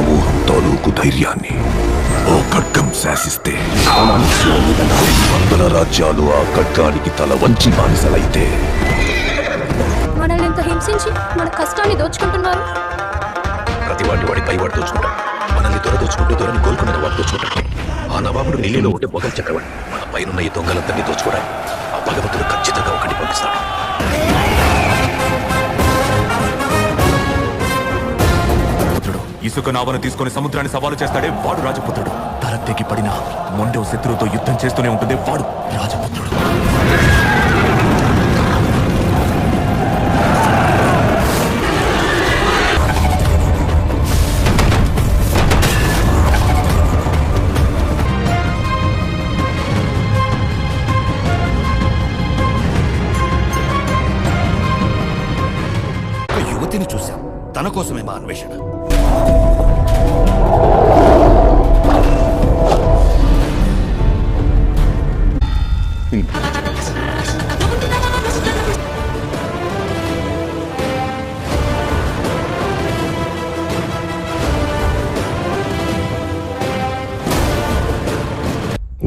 సమూహం తాలూకు ధైర్యాన్ని. ఓ ఖడ్గం శాసిస్తే వందల రాజ్యాలు ఆ ఖడ్గానికి తల వంచి బానిసలైతే. మనల్ని ఇంత హింసించి మన కష్టాన్ని దోచుకుంటున్నారు? ప్రతి వాడిని వాడి పై వాడు దోచుకుంటాం మనల్ని దొర దోచుకుంటూ దొరని కోలుకున్న వాడు దోచుకుంటాం ఆ నవాబుడు ఢిల్లీలో ఉంటే మొఘల్ చక్రవర్తి మన పైనున్న ఈ దొంగలందరినీ దోచుకోవడానికి ఆ భగవంతుడు ఖచ్చితంగా ఒకటి పంపిస్తాడు. ఇసుక నావను తీసుకొని సముద్రాన్ని సవాలు చేస్తాడే వాడు రాజపుత్రుడు. తల తెగి పడిన మొండెవ శత్రువుతో యుద్ధం చేస్తూనే ఉంటుంది వాడు రాజపుత్రుడు. ఒక యువతిని చూశాం. తన కోసమే మా అన్వేషణ.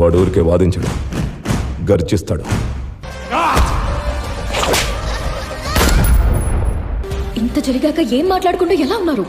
వాడు ఊరికే వాదించడు. గర్జిస్తాడు. ఇంత జరిగాక ఏం మాట్లాడుకుంటూ ఎలా ఉన్నారు?